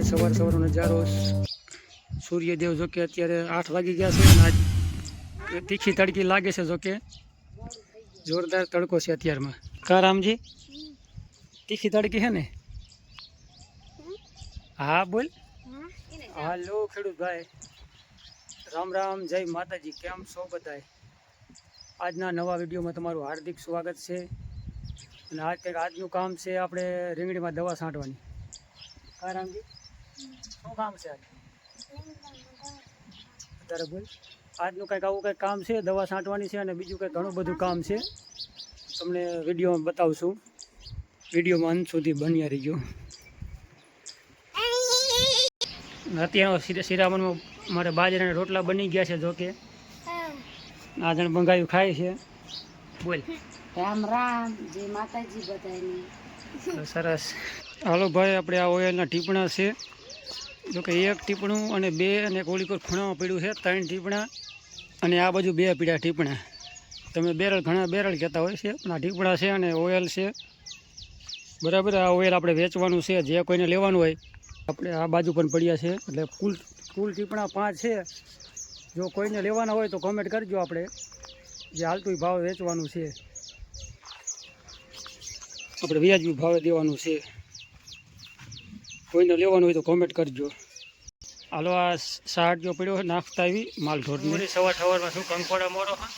છે સવાર સવારનો નજારો સૂર્યદેવ જો કે અત્યારે આઠ વાગી ગયા છે અને આજ તીખી તડકી લાગે છે જો કે. જોરદાર તડકો છે અત્યારમાં. કા રામજી? તીખી તડકી છે ને? હા, બોલ. હાલો ખેડૂત ભાઈ. રામ રામ, જય માતાજી. કેમ છો બધાય? આજના નવા વિડીયોમાં તમારું હાર્દિક સ્વાગત છે. અને આજ કંઈક આજનું કામ છે આપણે રીંગણીમાં દવા છાંટવાની. કા રામજી? શું કામ છે અત્યારે બોલ. આજનું કંઈક આવું કંઈક કામ છે દવા છાંટવાની છે અને બીજું કંઈક ઘણું બધું કામ છે. તમને વિડીયોમાં બતાવશું. વિડીયોમાં અંત સુધી બન્યા રહીજો. અત્યારે શિરા- શિરામણમાં મારે બાજરાના રોટલા બની ગયા છે જોકે. આ જણ બંગાયું ખાય છે. બોલ. રામ રામ જય માતાજી બધાની સરસ. હાલો ભાઈ આપણે આ ઓઇલના ટીપણા છે. જોકે એક ટીપણું અને બે અને કોઈ ખૂણામાં પડ્યું છે, ત્રણ ટીપણા અને આ બાજુ બે પીડા ટીપણા. તમે બેરલ, ઘણા બેરલ કહેતા હોય છે, પણ આ ટીપણા છે અને ઓઇલ છે. બરાબર, આ ઓઇલ આપણે વેચવાનું છે, જે કોઈને લેવાનું હોય, આપણે આ બાજુ પણ પડ્યા છે. એટલે કુલ કુલ ટીપણા પાંચ છે. જો કોઈને લેવાના હોય તો કોમેન્ટ કરજો આપણે, જે હાલતું ભાવ વેચવાનું છે. આપણે વ્યાજબી ભાવે દેવાનું છે. કોઈને લેવાનું હોય તો કોમેન્ટ કરજો. હાલો આ શાક જો પડ્યો હોય નાખતા આવી માલ ઢોરની. સવાર સવારમાં શું કંકોડા મોરો હા?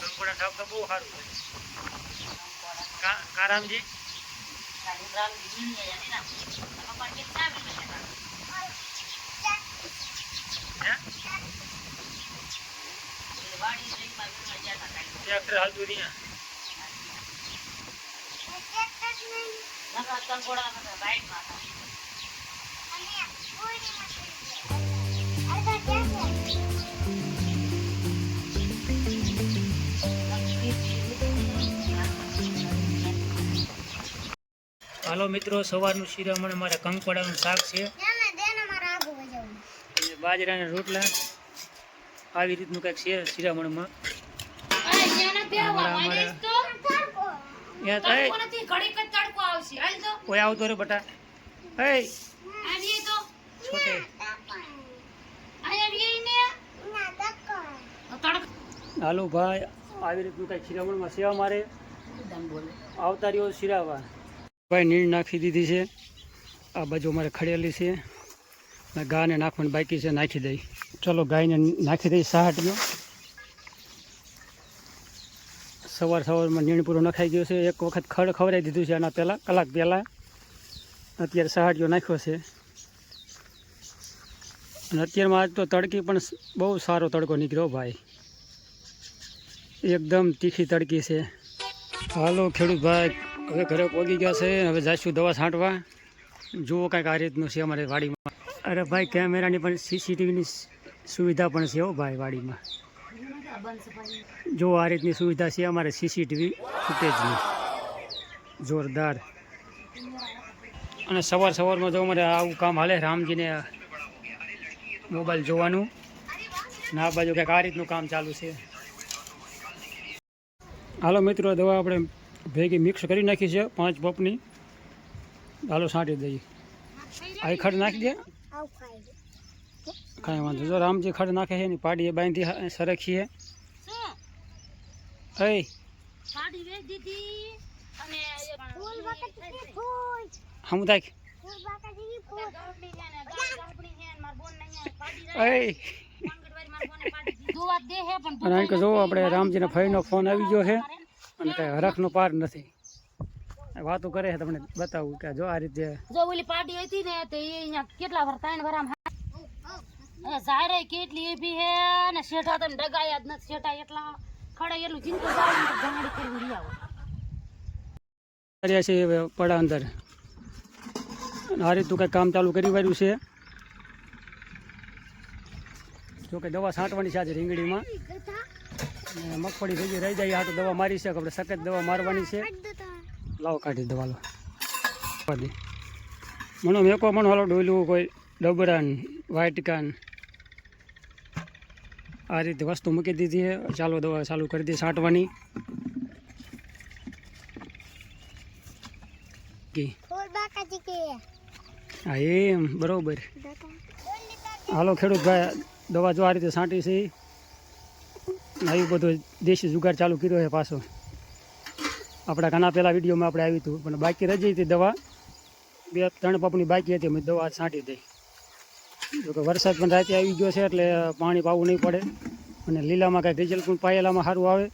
કંકોડા શાક તો બહુ સારું કા કારામજી? ટ્રેક્ટર હાલતું નહીં હાલો મિત્રો સવારનું શિરામણ અમારે કંકોડાનું શાક છે. બાજરાના રોટલા. આવી રીતનું કંઈક છે શિરામણમાં. અમારા અમારે કોઈ આવતો રે બટા. હે. છોટે. હાલો ભાઈ આવી રીતનું કંઈક શિરામણમાં સેવા મારે. આવતા રહ્યો શિરાવા. ભાઈ નીણ નાખી દીધી છે. આ બાજુ અમારે ખડેલી છે. ને ગાને નાખવાની બાકી છે નાખી દઈ. ચલો ગાયને નાખી દઈ સાહટીઓ સવાર સવારમાં નીણ પૂરો નખાઈ ગયો છે. એક વખત ખડ ખવડાવી દીધું છે આના પહેલાં કલાક પહેલાં અત્યારે સહાટીઓ નાખ્યો છે. અને અત્યારમાં આજ તો તડકી પણ બહુ સારો તડકો નીકળ્યો ભાઈ. એકદમ તીખી તડકી છે. હાલો ખેડૂત ભાઈ, હવે ઘરે પહોંચી ગયા છે. હવે જઈશું દવા છાંટવા. જુઓ કાંઈક આ રીતનું છે અમારે વાડીમાં. અરે ભાઈ, કેમેરાની પણ સીસીટીવીની સુવિધા પણ છે હો ભાઈ વાડીમાં. જો આ રીતની સુવિધા છે અમારે સીસીટીવી ફૂટેજની જોરદાર. અને સવાર સવારમાં જો અમારે આવું કામ હાલે રામજીને મોબાઈલ જોવાનું. ને આ બાજુ કંઈક આ રીતનું કામ ચાલુ છે. હાલો મિત્રો દવા આપણે ભેગી મિક્સ કરી નાખી છે પાંચ પપની હાલો છાંટી દઈએ. આ ખડ નાખી દે. કાંઈ વાંધો જો રામજી ખડ નાખે છે એની પાડીએ બાંધી હ- સરખીએ હે હમ તાક એ અને અહીં કે જો આપણે રામજીના ભાઈનો ફોન આવી ગયો છે અને કાંઈ હરખનો પાર નથી. વાતો કરે છે તમને બતાવું કે જો આ રીતે જો ઓલી પાર્ટી હતી ને તે અહીંયા કેટલા વર ત્રણ વરામ ઝારે કેટલી બી હે અને શેઠા તમે ડગાયા જ નથી શેઠા એટલા. કર્યા છે પડા અંદર. હારી તું રીતનું કામ ચાલુ કરી વાળ્યું છે. જો કે દવા છાંટવાની છે આજે રીંગણીમાં. મગફળી મગફળી ભેગી રહી જાય આ તો દવા મારી છે, આપણે સખત દવા મારવાની છે. લાવો કાઢી દવા લો મને મેકો મને હાલો ડોયલું કોઈ ડબરાન વાટકાન આ રીતે વસ્તુ મૂકી દીધી છે. ચાલો દવા ચાલુ કરી દઈએ છાંટવાની. હા એમ બરોબર. હાલો ખેડૂત ભાઈ દવા જો આ રીતે છાંટી છે. આવી બધો દેશી જુગાર ચાલુ કર્યો છે પાછો. આપણા ઘણા પહેલાં વિડીયોમાં આપણે આવ્યું હતું પણ બાકી રજી હતી દવા. બે ત્રણ પપની બાકી હતી મેં દવા છાંટી દઈ. વરસાદ પણ રાતે આવી ગયો છે એટલે પાણી પાવું નહીં પડે. અને લીલામાં કાંઈ રિઝલ્ટ પણ પાયેલામાં સારું આવે.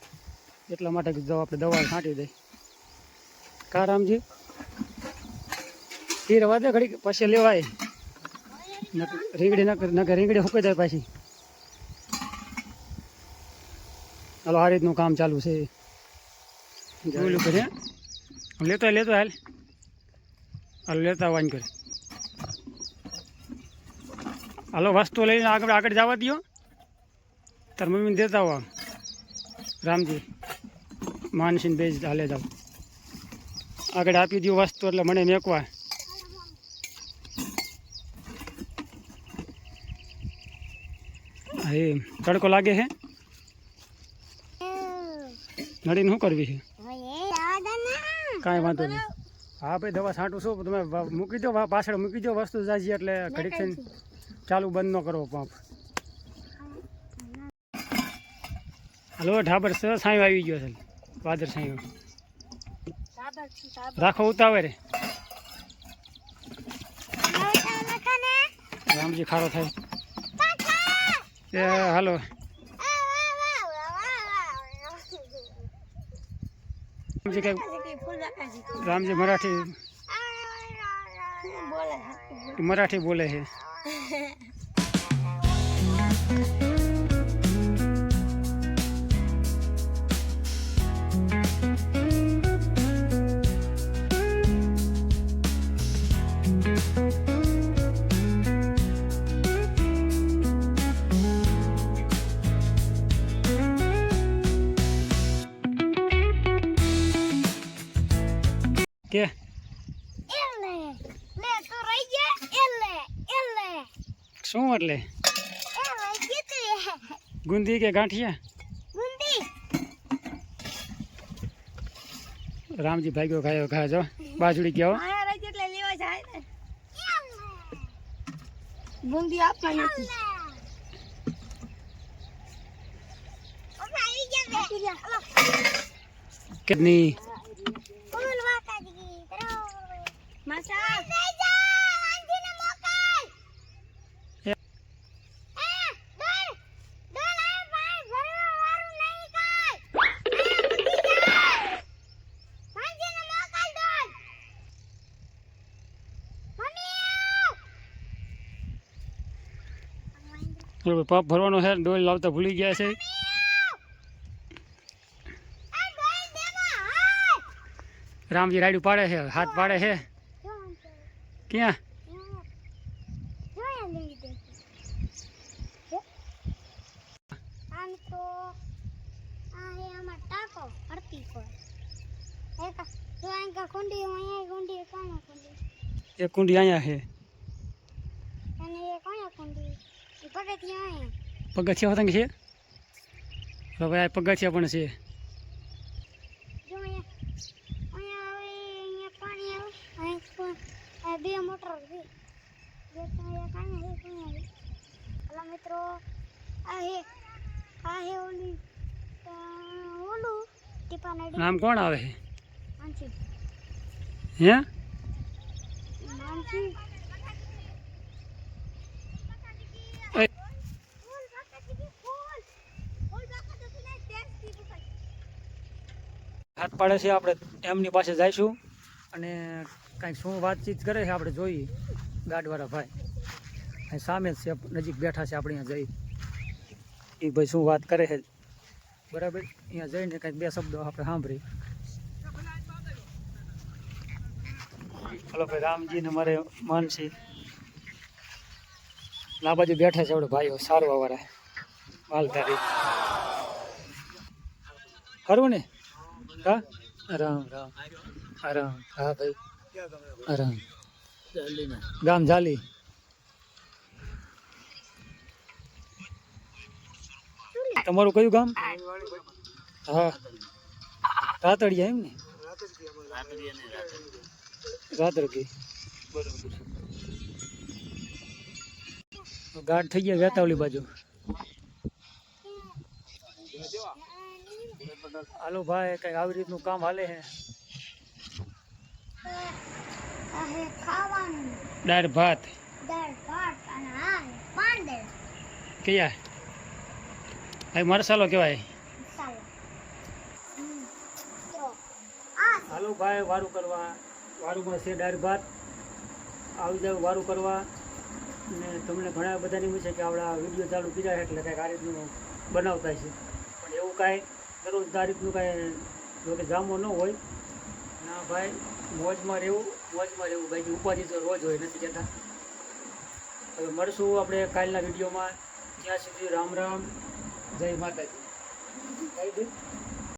એટલા માટે આપણે દવા છાંટી દઈ કા રામજી? એ રવા ઘડી પછી લેવાય. રીંગડી નકર રીંગડી હુકાઈ જાય પાછી. હાલો, આ રીતનું કામ ચાલુ છે. જોયેલું કરે લેતો લેતો હાલ. હાલ, લેતા આવવાની કરે હાલો વસ્તુ લઈને આગળ આગળ જવા દો તાર મમ્મીને દેતા આવો રામજી, માનસીને બે જ હાલે જાઓ. આગળ આપી દઉં વસ્તુ, એટલે મને મેકવા એ તડકો લાગે છે નડીને શું કરવી છે કાંઈ વાંધો નહીં. હા, ભાઈ, દવા છાંટું છું. તમે મૂકી દો પાછળ મૂકી દો વસ્તુ જાય એટલે ઘડીક થઈને ચાલુ બંધ ન કરો પંપ. હલો ઢાબર સર સાંયો આવી ગયો છે. વાદર સાંયો રાખો ઉતાવે રે રામજી ખારો થાય. એ હાલો. રામજી કઈ રામજી મરાઠી મરાઠી બોલે છે. કે શું એટલે? ગુંદી કે ગાંઠિયા? રામજી ભાગ્યો ખાયો ખાજો બાજુડી ગયો. બુંદી આપવા નથી કેટલી માસા. બરોબર પાપ ભરવાનો છે ડોલ લાવતા ભૂલી ગયા છે. રામજી રાયડું પાડે છે હાથ પાડે છે. ક્યાં? એક કુંડી અહીંયા કુંડી એક કુંડી અહીંયા છે અને એ કાયા કુંડી એ પગથી અહીંયા પગથિયા પતંગ છે? હવે આ પગથિયા પણ છે. જો અહીંયા અહીંયા અહીંયા પાણી આવે અહીં કો- આ બે મોટર મિત્રો નામ કોણ આવે હે? માનસી એ, ફૂલ બાકાજી ફૂલ ફૂલ બાકાજી ને ટેસ્ટી બુકાઈ હાથ પાડે છે, આપણે એમની પાસે જઈશું. અને કાંઈક શું વાતચીત કરે છે, આપણે જોઈએ. ગાડવાળા ભાઈ. અહીં સામે છે, નજીક બેઠા છે, આપણે અહીંયા જઈ. એ ભાઈ શું વાત કરે છે? બરાબર, અહીંયા જઈને કાંઈક બે શબ્દો આપણે સાંભળી હલો ભાઈ રામજી ને મારે માન છે. બાજુ બેઠા છે, આપણે ભાઈઓ સારવા વાળા માલધારી. ખરું ને? હા? રામ રામ હા રામ હા, ભાઈ. આરામ રામ ગામ જાલી. તમારું કયું ગામ? હા. રાતડિયા એમ ને? રાત્રકી ગાઢ થઈ ગયા વેતાવલી બાજુ. હાલો ભાઈ કઈ આવી રીતનું કામ હાલે હે. દાળ ભાત. કયા? મરસાલો કેવાય હાલો ભાઈ વારું કરવા. વારુમાં છે દાળ ભાત. આવી જાવ વારું કરવા. ને તમને ઘણા બધાની એવું છે કે આપણા વીડિયો ચાલુ કર્યા એટલે કાંઈક આ રીતનું બનાવતા છે. પણ એવું કાંઈ આ કાંઈ જો કે જામો ન હોય. ના ભાઈ, મોજમાં રહેવું મોજમાં રહેવું. ભાઈ ઉપાધિ તો રોજ હોય, નથી કહેતા. હવે મળશું આપણે કાલના વિડીયોમાં. ત્યાં સુધી રામ રામ. જય માતાજી. કહી દે